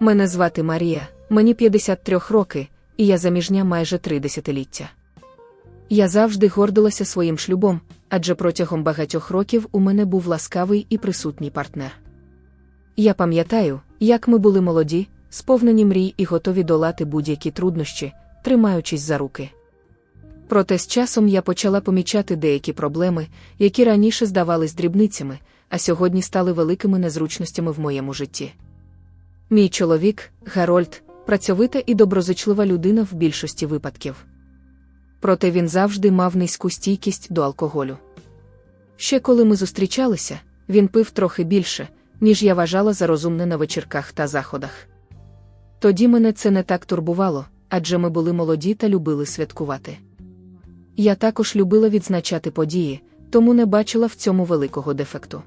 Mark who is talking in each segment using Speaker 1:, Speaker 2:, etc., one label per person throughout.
Speaker 1: Мене звати Марія, мені 53 роки, і я заміжня майже три десятиліття. Я завжди гордилася своїм шлюбом, адже протягом багатьох років у мене був ласкавий і присутній партнер. Я пам'ятаю, як ми були молоді, сповнені мрій і готові долати будь-які труднощі, тримаючись за руки. Проте з часом я почала помічати деякі проблеми, які раніше здавались дрібницями, а сьогодні стали великими незручностями в моєму житті. Мій чоловік, Гарольд, працьовита і доброзичлива людина в більшості випадків. Проте він завжди мав низьку стійкість до алкоголю. Ще коли ми зустрічалися, він пив трохи більше, ніж я вважала за розумне на вечірках та заходах. Тоді мене це не так турбувало, адже ми були молоді та любили святкувати. Я також любила відзначати події, тому не бачила в цьому великого дефекту.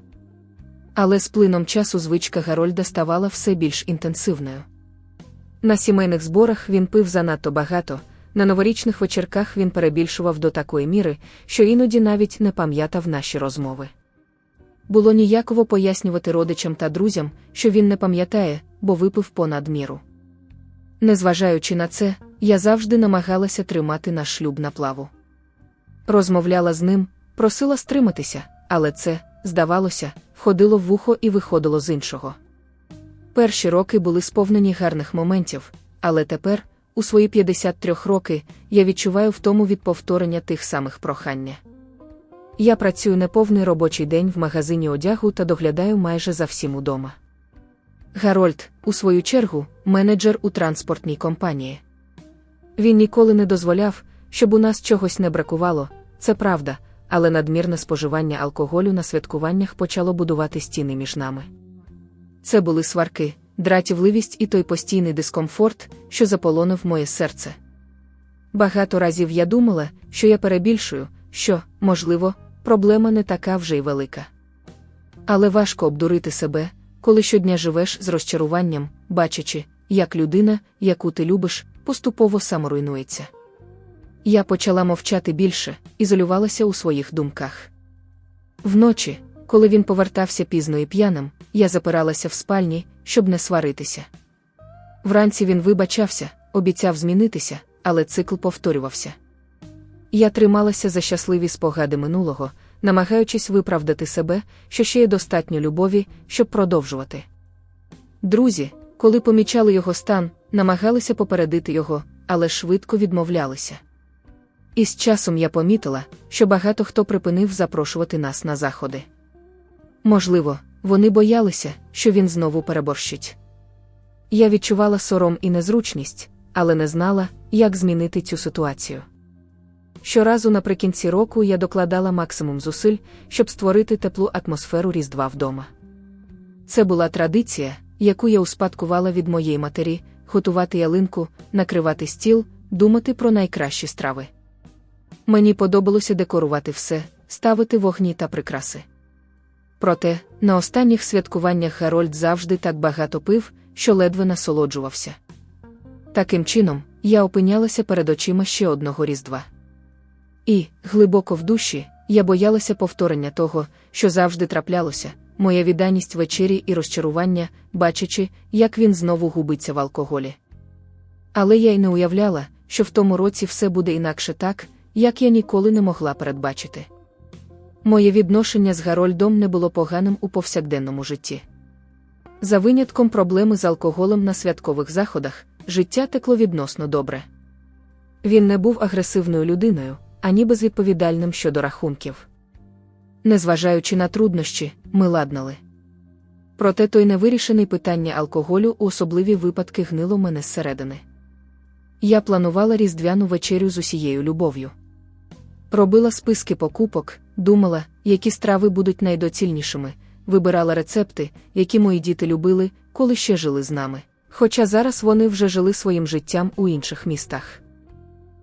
Speaker 1: Але з плином часу звичка Гарольда ставала все більш інтенсивною. На сімейних зборах він пив занадто багато, на новорічних вечірках він перебільшував до такої міри, що іноді навіть не пам'ятав наші розмови. Було ніяково пояснювати родичам та друзям, що він не пам'ятає, бо випив понад міру. Незважаючи на це, я завжди намагалася тримати наш шлюб на плаву. Розмовляла з ним, просила стриматися, але це, здавалося, входило в вухо і виходило з іншого. Перші роки були сповнені гарних моментів, але тепер, у свої 53 роки, я відчуваю втому від повторення тих самих прохання. Я працюю неповний робочий день в магазині одягу та доглядаю майже за всім удома. Гарольд, у свою чергу, менеджер у транспортній компанії. Він ніколи не дозволяв, щоб у нас чогось не бракувало, це правда, але надмірне споживання алкоголю на святкуваннях почало будувати стіни між нами. Це були сварки, дратівливість і той постійний дискомфорт, що заполонив моє серце. Багато разів я думала, що я перебільшую, що, можливо, проблема не така вже й велика. Але важко обдурити себе, коли щодня живеш з розчаруванням, бачачи, як людина, яку ти любиш, поступово саморуйнується. Я почала мовчати більше, ізолювалася у своїх думках. Вночі, коли він повертався пізно і п'яним, я запиралася в спальні, щоб не сваритися. Вранці він вибачався, обіцяв змінитися, але цикл повторювався. Я трималася за щасливі спогади минулого, намагаючись виправдати себе, що ще є достатньо любові, щоб продовжувати. Друзі, коли помічали його стан, намагалися попередити його, але швидко відмовлялися. І з часом я помітила, що багато хто припинив запрошувати нас на заходи. Можливо, вони боялися, що він знову переборщить. Я відчувала сором і незручність, але не знала, як змінити цю ситуацію. Щоразу наприкінці року я докладала максимум зусиль, щоб створити теплу атмосферу Різдва вдома. Це була традиція, яку я успадкувала від моєї матері готувати ялинку, накривати стіл, думати про найкращі страви. Мені подобалося декорувати все, ставити вогні та прикраси. Проте, на останніх святкуваннях Гарольд завжди так багато пив, що ледве насолоджувався. Таким чином, я опинялася перед очима ще одного різдва. І, глибоко в душі, я боялася повторення того, що завжди траплялося, моя відданість вечері і розчарування, бачачи, як він знову губиться в алкоголі. Але я й не уявляла, що в тому році все буде інакше так, як я ніколи не могла передбачити. Моє відношення з Гарольдом не було поганим у повсякденному житті. За винятком проблеми з алкоголем на святкових заходах, життя текло відносно добре. Він не був агресивною людиною, ані безвідповідальним щодо рахунків. Незважаючи на труднощі, ми ладнали. Проте той невирішений питання алкоголю у особливі випадки гнило мене зсередини. Я планувала різдвяну вечерю з усією любов'ю. Робила списки покупок, думала, які страви будуть найдоцільнішими, вибирала рецепти, які мої діти любили, коли ще жили з нами. Хоча зараз вони вже жили своїм життям у інших містах.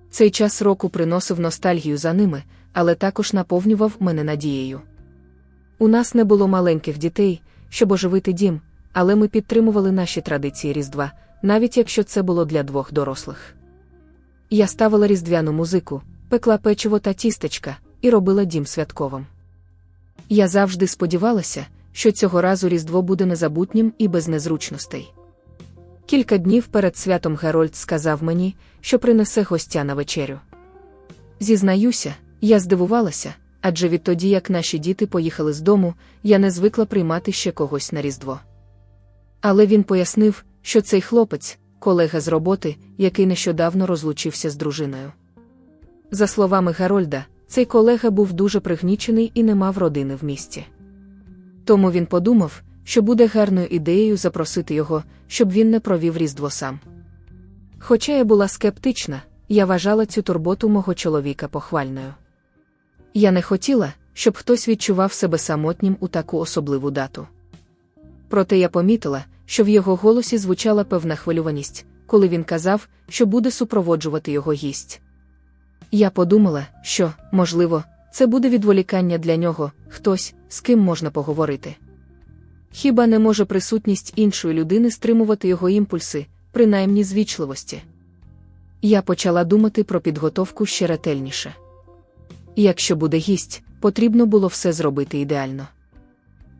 Speaker 1: Цей час року приносив ностальгію за ними, але також наповнював мене надією. У нас не було маленьких дітей, щоб оживити дім, але ми підтримували наші традиції Різдва, навіть якщо це було для двох дорослих. Я ставила різдвяну музику, пекла печиво та тістечка і робила дім святковим. Я завжди сподівалася, що цього разу Різдво буде незабутнім і без незручностей. Кілька днів перед святом Герольд сказав мені, що принесе гостя на вечерю. Зізнаюся, я здивувалася, адже відтоді, як наші діти поїхали з дому, я не звикла приймати ще когось на Різдво. Але він пояснив, що цей хлопець, колега з роботи, який нещодавно розлучився з дружиною. За словами Гарольда, цей колега був дуже пригнічений і не мав родини в місті. Тому він подумав, що буде гарною ідеєю запросити його, щоб він не провів Різдво сам. Хоча я була скептична, я вважала цю турботу мого чоловіка похвальною. Я не хотіла, щоб хтось відчував себе самотнім у таку особливу дату. Проте я помітила, що в його голосі звучала певна хвилюваність, коли він казав, що буде супроводжувати його гість. Я подумала, що, можливо, це буде відволікання для нього, хтось, з ким можна поговорити. Хіба не може присутність іншої людини стримувати його імпульси, принаймні звічливості? Я почала думати про підготовку ще ретельніше. Якщо буде гість, потрібно було все зробити ідеально.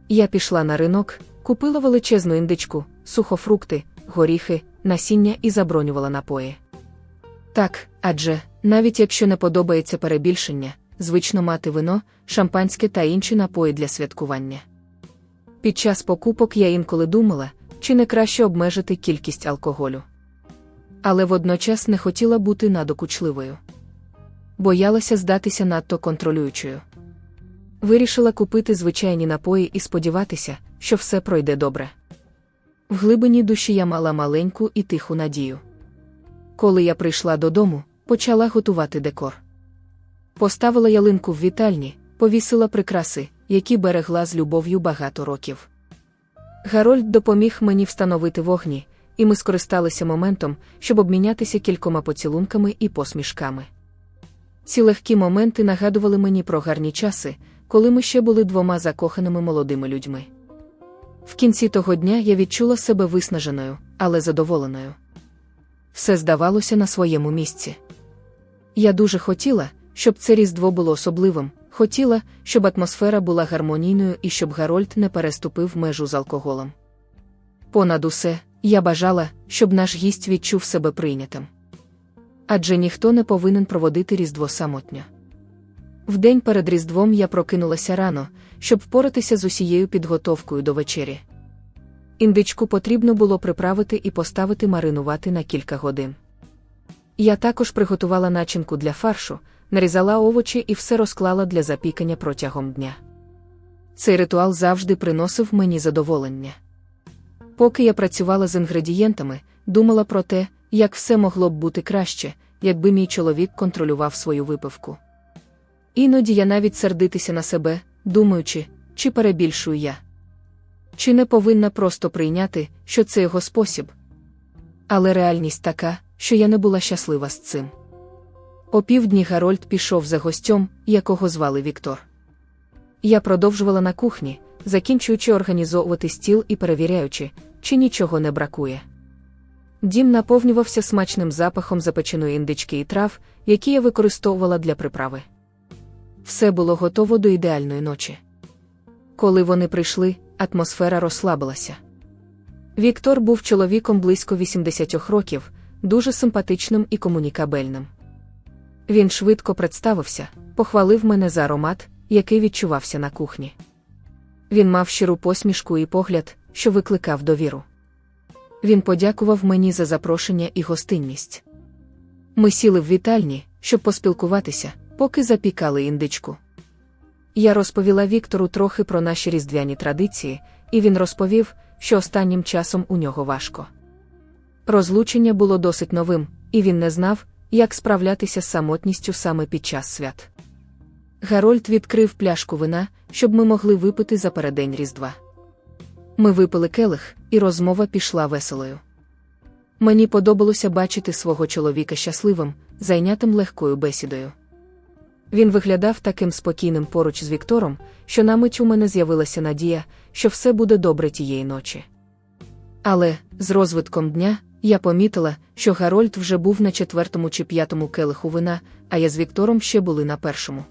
Speaker 1: Я пішла на ринок, купила величезну індичку, сухофрукти, горіхи, насіння і забронювала напої. Так, адже, навіть якщо не подобається перебільшення, звично мати вино, шампанське та інші напої для святкування. Під час покупок я інколи думала, чи не краще обмежити кількість алкоголю. Але водночас не хотіла бути надокучливою. Боялася здатися надто контролюючою. Вирішила купити звичайні напої і сподіватися, що все пройде добре. В глибині душі я мала маленьку і тиху надію. Коли я прийшла додому, почала готувати декор. Поставила ялинку в вітальні, повісила прикраси, які берегла з любов'ю багато років. Гарольд допоміг мені встановити вогні, і ми скористалися моментом, щоб обмінятися кількома поцілунками і посмішками. Ці легкі моменти нагадували мені про гарні часи, коли ми ще були двома закоханими молодими людьми. В кінці того дня я відчула себе виснаженою, але задоволеною. Все здавалося на своєму місці. Я дуже хотіла, щоб це різдво було особливим, хотіла, щоб атмосфера була гармонійною і щоб Гарольд не переступив межу з алкоголем. Понад усе, я бажала, щоб наш гість відчув себе прийнятим. Адже ніхто не повинен проводити Різдво самотньо. Вдень перед Різдвом я прокинулася рано, щоб впоратися з усією підготовкою до вечері. Індичку потрібно було приправити і поставити маринувати на кілька годин. Я також приготувала начинку для фаршу, нарізала овочі і все розклала для запікання протягом дня. Цей ритуал завжди приносив мені задоволення. Поки я працювала з інгредієнтами, думала про те, як все могло б бути краще, якби мій чоловік контролював свою випивку. Іноді я навіть сердитися на себе, думаючи, чи перебільшую я. Чи не повинна просто прийняти, що це його спосіб. Але реальність така, що я не була щаслива з цим. О півдні Гарольд пішов за гостем, якого звали Віктор. Я продовжувала на кухні, закінчуючи організовувати стіл і перевіряючи, чи нічого не бракує. Дім наповнювався смачним запахом запеченої індички і трав, які я використовувала для приправи. Все було готово до ідеальної ночі. Коли вони прийшли, атмосфера розслабилася. Віктор був чоловіком близько 80 років, дуже симпатичним і комунікабельним. Він швидко представився, похвалив мене за аромат, який відчувався на кухні. Він мав щиру посмішку і погляд, що викликав довіру. Він подякував мені за запрошення і гостинність. Ми сіли в вітальні, щоб поспілкуватися, поки запікали індичку. Я розповіла Віктору трохи про наші різдвяні традиції, і він розповів, що останнім часом у нього важко. Розлучення було досить новим, і він не знав, як справлятися з самотністю саме під час свят. Гарольд відкрив пляшку вина, щоб ми могли випити за передень Різдва. Ми випили келих, і розмова пішла веселою. Мені подобалося бачити свого чоловіка щасливим, зайнятим легкою бесідою. Він виглядав таким спокійним поруч з Віктором, що на мить у мене з'явилася надія, що все буде добре тієї ночі. Але, з розвитком дня, я помітила, що Гарольд вже був на четвертому чи п'ятому келиху вина, а я з Віктором ще були на першому.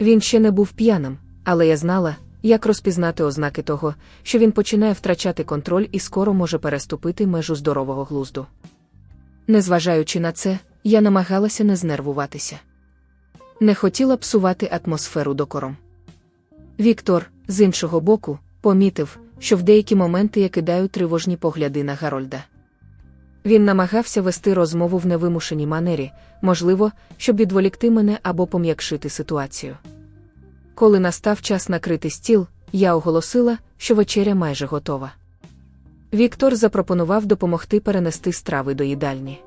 Speaker 1: Він ще не був п'яним, але я знала, як розпізнати ознаки того, що він починає втрачати контроль і скоро може переступити межу здорового глузду. Незважаючи на це, я намагалася не знервуватися. Не хотіла псувати атмосферу докором. Віктор, з іншого боку, помітив, що в деякі моменти я кидаю тривожні погляди на Гарольда. Він намагався вести розмову в невимушеній манері, можливо, щоб відволікти мене або пом'якшити ситуацію. Коли настав час накрити стіл, я оголосила, що вечеря майже готова. Віктор запропонував допомогти перенести страви до їдальні.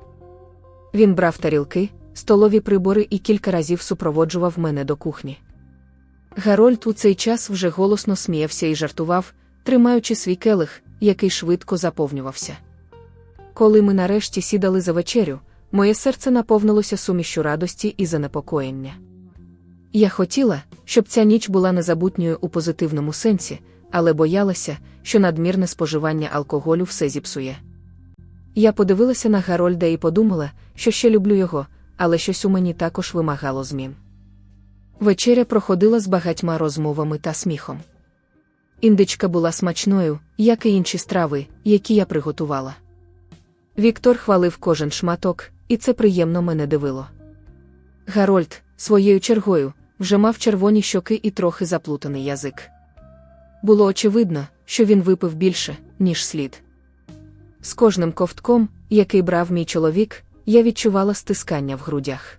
Speaker 1: Він брав тарілки, столові прибори і кілька разів супроводжував мене до кухні. Гарольд у цей час вже голосно сміявся і жартував, тримаючи свій келих, який швидко заповнювався. Коли ми нарешті сідали за вечерю, моє серце наповнилося сумішю радості і занепокоєння. Я хотіла, щоб ця ніч була незабутньою у позитивному сенсі, але боялася, що надмірне споживання алкоголю все зіпсує. Я подивилася на Гарольда і подумала, що ще люблю його, але щось у мені також вимагало змін. Вечеря проходила з багатьма розмовами та сміхом. Індичка була смачною, як і інші страви, які я приготувала. Віктор хвалив кожен шматок, і це приємно мене дивило. Гарольд, своєю чергою, вже мав червоні щоки і трохи заплутаний язик. Було очевидно, що він випив більше, ніж слід. З кожним ковтком, який брав мій чоловік, я відчувала стискання в грудях.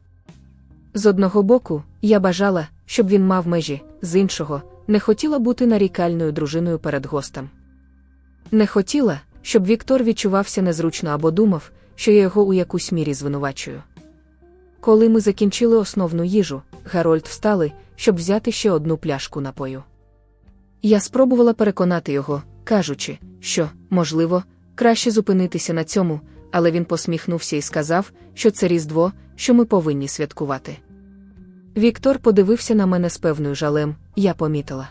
Speaker 1: З одного боку, я бажала, щоб він мав межі, з іншого, не хотіла бути нарікальною дружиною перед гостем. Не хотіла, щоб Віктор відчувався незручно або думав, що я його у якусь мірі звинувачую. Коли ми закінчили основну їжу, Гарольд встали, щоб взяти ще одну пляшку напою. Я спробувала переконати його, кажучи, що, можливо, краще зупинитися на цьому, але він посміхнувся і сказав, що це Різдво, що ми повинні святкувати. Віктор подивився на мене з певною жалем, я помітила.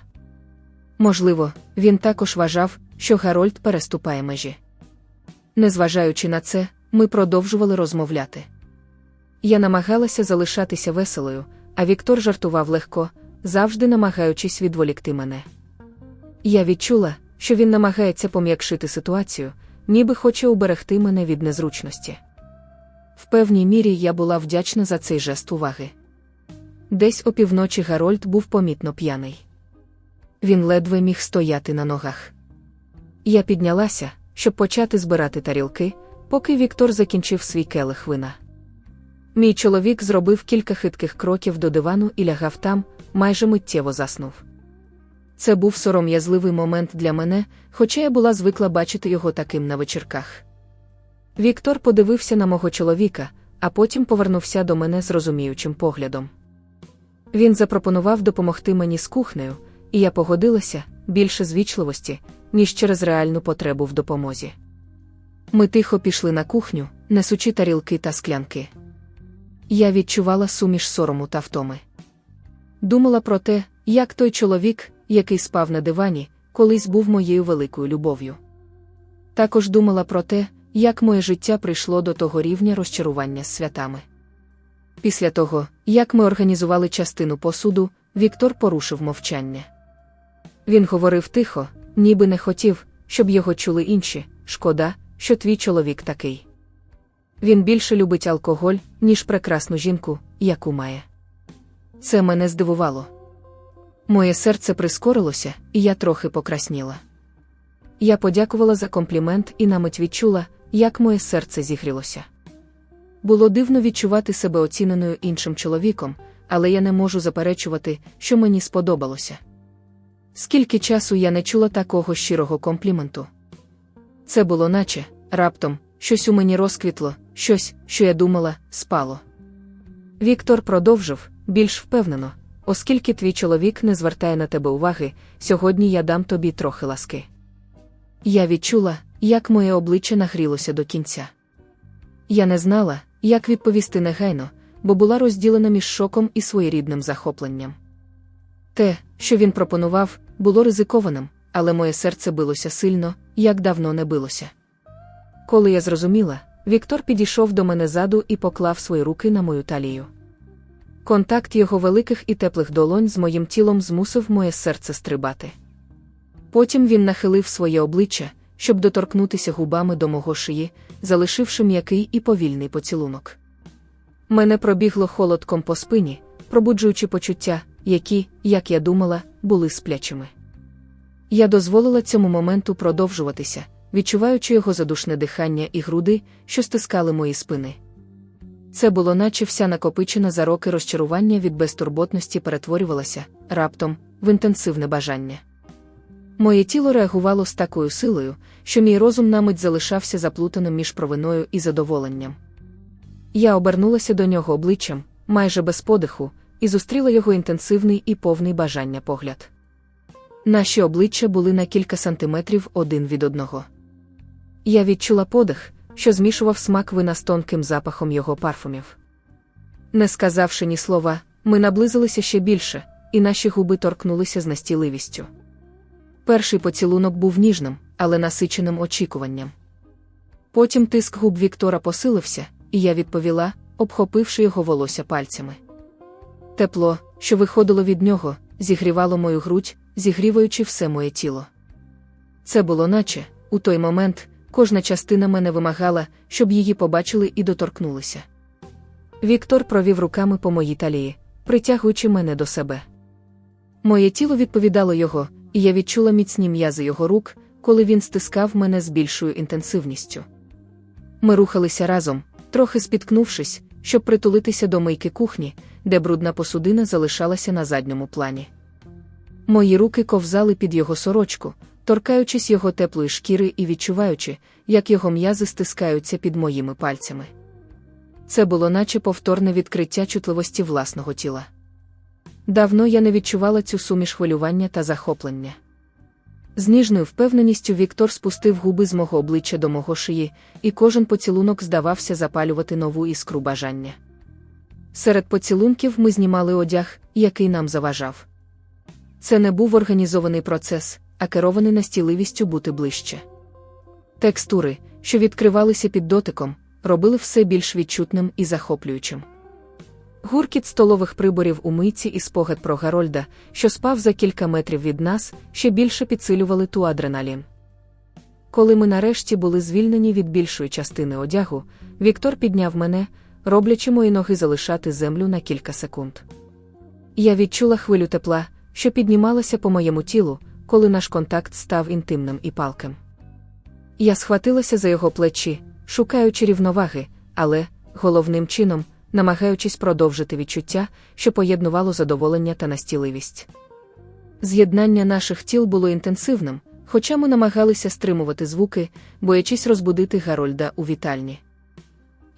Speaker 1: Можливо, він також вважав, що Гарольд переступає межі. Незважаючи на це, ми продовжували розмовляти. Я намагалася залишатися веселою, а Віктор жартував легко, завжди намагаючись відволікти мене. Я відчула, що він намагається пом'якшити ситуацію, ніби хоче уберегти мене від незручності. В певній мірі я була вдячна за цей жест уваги. Десь опівночі Гарольд був помітно п'яний. Він ледве міг стояти на ногах. Я піднялася, щоб почати збирати тарілки, поки Віктор закінчив свій келих вина. Мій чоловік зробив кілька хитких кроків до дивану і лягав там, майже миттєво заснув. Це був сором'язливий момент для мене, хоча я була звикла бачити його таким на вечірках. Віктор подивився на мого чоловіка, а потім повернувся до мене з розуміючим поглядом. Він запропонував допомогти мені з кухнею, і я погодилася більше звічливості, ніж через реальну потребу в допомозі. Ми тихо пішли на кухню, несучи тарілки та склянки. Я відчувала суміш сорому та втоми. Думала про те, як той чоловік, який спав на дивані, колись був моєю великою любов'ю. Також думала про те, як моє життя прийшло до того рівня розчарування з святами. Після того, як ми організували частину посуду, Віктор порушив мовчання. Він говорив тихо, ніби не хотів, щоб його чули інші. Шкода, що твій чоловік такий. Він більше любить алкоголь, ніж прекрасну жінку, яку має. Це мене здивувало. Моє серце прискорилося, і я трохи покрасніла. Я подякувала за комплімент і на мить відчула, як моє серце зігрілося. Було дивно відчувати себе оціненою іншим чоловіком, але я не можу заперечувати, що мені сподобалося. Скільки часу я не чула такого щирого компліменту. Це було наче, раптом, щось у мені розквітло, щось, що я думала, спало. Віктор продовжив, більш впевнено, оскільки твій чоловік не звертає на тебе уваги, сьогодні я дам тобі трохи ласки. Я відчула, як моє обличчя нагрілося до кінця. Я не знала, як відповісти негайно, бо була розділена між шоком і своєрідним захопленням. Те, що він пропонував, було ризикованим, але моє серце билося сильно, як давно не билося. Коли я зрозуміла, Віктор підійшов до мене заду і поклав свої руки на мою талію. Контакт його великих і теплих долонь з моїм тілом змусив моє серце стрибати. Потім він нахилив своє обличчя, щоб доторкнутися губами до мого шиї, залишивши м'який і повільний поцілунок. Мене пробігло холодком по спині, пробуджуючи почуття, які, як я думала, були сплячими. Я дозволила цьому моменту продовжуватися, відчуваючи його задушне дихання і груди, що стискали мої спини. Це було, наче вся накопичена за роки розчарування від безтурботності перетворювалася раптом в інтенсивне бажання. Моє тіло реагувало з такою силою, що мій розум на мить залишався заплутаним між провиною і задоволенням. Я обернулася до нього обличчям, майже без подиху, і зустріла його інтенсивний і повний бажання погляд. Наші обличчя були на кілька сантиметрів один від одного. Я відчула подих, що змішував смак вина з тонким запахом його парфумів. Не сказавши ні слова, ми наблизилися ще більше, і наші губи торкнулися з настійливістю. Перший поцілунок був ніжним, але насиченим очікуванням. Потім тиск губ Віктора посилився, і я відповіла, обхопивши його волосся пальцями. Тепло, що виходило від нього, зігрівало мою грудь, зігріваючи все моє тіло. Це було наче, у той момент, кожна частина мене вимагала, щоб її побачили і доторкнулися. Віктор провів руками по моїй талії, притягуючи мене до себе. Моє тіло відповідало його, і я відчула міцні м'язи його рук, коли він стискав мене з більшою інтенсивністю. Ми рухалися разом, трохи спіткнувшись, щоб притулитися до мийки кухні, де брудна посудина залишалася на задньому плані. Мої руки ковзали під його сорочку, торкаючись його теплої шкіри і відчуваючи, як його м'язи стискаються під моїми пальцями. Це було наче повторне відкриття чутливості власного тіла. Давно я не відчувала цю суміш хвилювання та захоплення. З ніжною впевненістю Віктор спустив губи з мого обличчя до мого шиї, і кожен поцілунок здавався запалювати нову іскру бажання. Серед поцілунків ми знімали одяг, який нам заважав. Це не був організований процес, а керований настійливістю бути ближче. Текстури, що відкривалися під дотиком, робили все більш відчутним і захоплюючим. Гуркіт столових приборів у митці і спогад про Гарольда, що спав за кілька метрів від нас, ще більше підсилювали ту адреналін. Коли ми нарешті були звільнені від більшої частини одягу, Віктор підняв мене, роблячи мої ноги залишати землю на кілька секунд. Я відчула хвилю тепла, що піднімалася по моєму тілу, коли наш контакт став інтимним і палким. Я схватилася за його плечі, шукаючи рівноваги, але, головним чином, намагаючись продовжити відчуття, що поєднувало задоволення та настійливість. З'єднання наших тіл було інтенсивним, хоча ми намагалися стримувати звуки, боячись розбудити Гарольда у вітальні.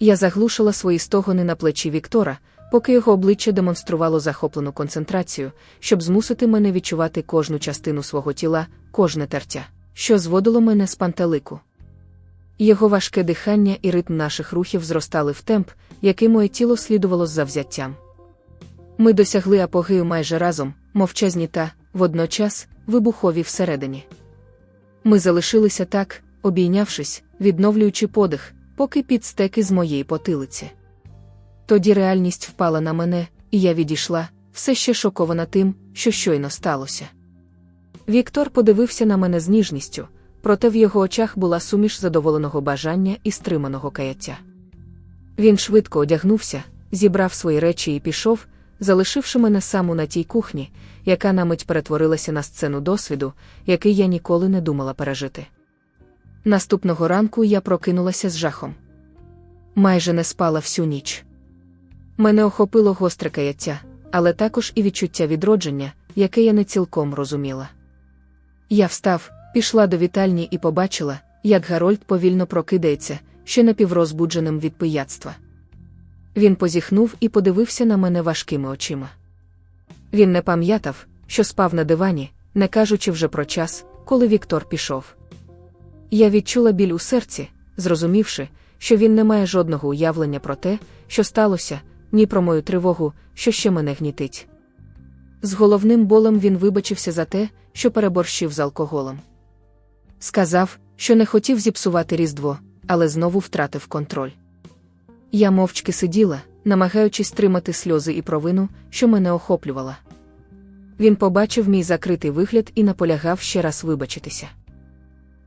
Speaker 1: Я заглушила свої стогони на плечі Віктора, поки його обличчя демонструвало захоплену концентрацію, щоб змусити мене відчувати кожну частину свого тіла, кожне тертя, що зводило мене з пантелику. Його важке дихання і ритм наших рухів зростали в темп, який моє тіло слідувало з завзяттям. Ми досягли апогею майже разом, мовчазні та, водночас, вибухові всередині. Ми залишилися так, обійнявшись, відновлюючи подих, поки підстеки з моєї потилиці. Тоді реальність впала на мене, і я відійшла, все ще шокована тим, що щойно сталося. Віктор подивився на мене з ніжністю, проте в його очах була суміш задоволеного бажання і стриманого каяття. Він швидко одягнувся, зібрав свої речі і пішов, залишивши мене саму на тій кухні, яка на мить перетворилася на сцену досвіду, який я ніколи не думала пережити. Наступного ранку я прокинулася з жахом. Майже не спала всю ніч. Мене охопило гостре каяття, але також і відчуття відродження, яке я не цілком розуміла. Я встав, пішла до вітальні і побачила, як Гарольд повільно прокидається, ще напіврозбудженим від пияцтва. Він позіхнув і подивився на мене важкими очима. Він не пам'ятав, що спав на дивані, не кажучи вже про час, коли Віктор пішов. Я відчула біль у серці, зрозумівши, що він не має жодного уявлення про те, що сталося, ні про мою тривогу, що ще мене гнітить. З головним болем він вибачився за те, що переборщив з алкоголем. Сказав, що не хотів зіпсувати Різдво, але знову втратив контроль. Я мовчки сиділа, намагаючись тримати сльози і провину, що мене охоплювала. Він побачив мій закритий вигляд і наполягав ще раз вибачитися.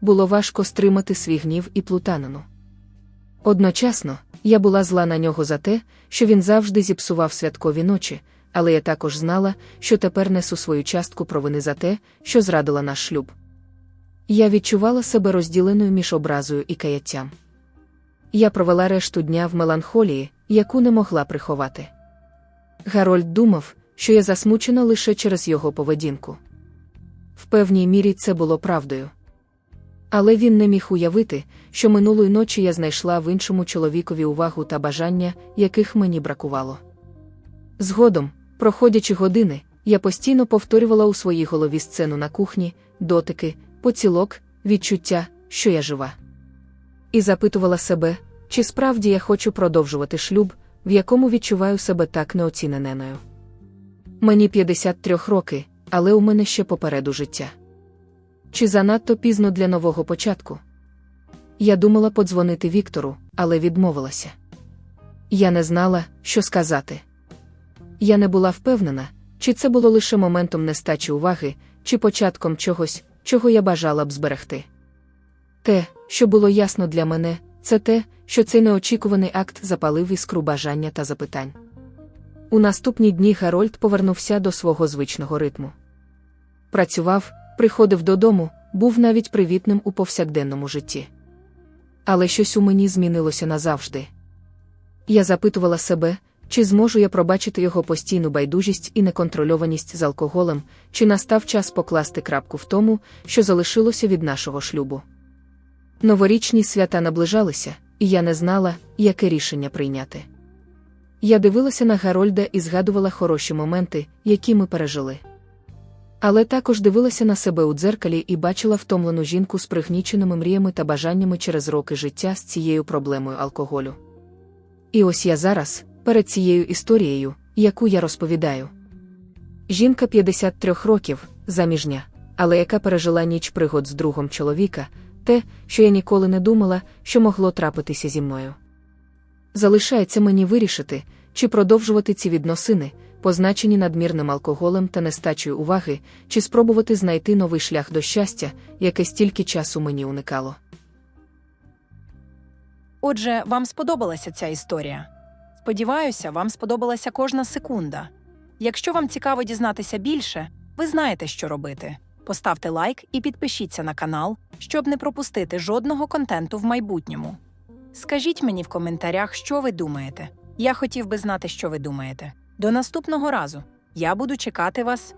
Speaker 1: Було важко стримати свій гнів і плутанину. Одночасно, я була зла на нього за те, що він завжди зіпсував святкові ночі, але я також знала, що тепер несу свою частку провини за те, що зрадила наш шлюб. Я відчувала себе розділеною між образою і каяттям. Я провела решту дня в меланхолії, яку не могла приховати. Гарольд думав, що я засмучена лише через його поведінку. В певній мірі це було правдою. Але він не міг уявити, що минулої ночі я знайшла в іншому чоловікові увагу та бажання, яких мені бракувало. Згодом, проходячи години, я постійно повторювала у своїй голові сцену на кухні, дотики, поцілок, відчуття, що я жива. І запитувала себе, чи справді я хочу продовжувати шлюб, в якому відчуваю себе так неоціненою. Мені 53 роки, але у мене ще попереду життя. Чи занадто пізно для нового початку? Я думала подзвонити Віктору, але відмовилася. Я не знала, що сказати. Я не була впевнена, чи це було лише моментом нестачі уваги, чи початком чогось, чого я бажала б зберегти. Те, що було ясно для мене, це те, що цей неочікуваний акт запалив іскру бажання та запитань. У наступні дні Гарольд повернувся до свого звичного ритму. Працював, приходив додому, був навіть привітним у повсякденному житті. Але щось у мені змінилося назавжди. Я запитувала себе, чи зможу я пробачити його постійну байдужість і неконтрольованість з алкоголем, чи настав час покласти крапку в тому, що залишилося від нашого шлюбу. Новорічні свята наближалися, і я не знала, яке рішення прийняти. Я дивилася на Гарольда і згадувала хороші моменти, які ми пережили. Але також дивилася на себе у дзеркалі і бачила втомлену жінку з пригніченими мріями та бажаннями через роки життя з цією проблемою алкоголю. І ось я зараз, перед цією історією, яку я розповідаю. Жінка 53 років, заміжня, але яка пережила ніч пригод з другом чоловіка, те, що я ніколи не думала, що могло трапитися зі мною. Залишається мені вирішити, чи продовжувати ці відносини, позначені надмірним алкоголем та нестачею уваги, чи спробувати знайти новий шлях до щастя, яке стільки часу мені уникало.
Speaker 2: Отже, вам сподобалася ця історія. Сподіваюся, вам сподобалася кожна секунда. Якщо вам цікаво дізнатися більше, ви знаєте, що робити. Поставте лайк і підпишіться на канал, щоб не пропустити жодного контенту в майбутньому. Скажіть мені в коментарях, що ви думаєте. Я хотів би знати, що ви думаєте. До наступного разу. Я буду чекати вас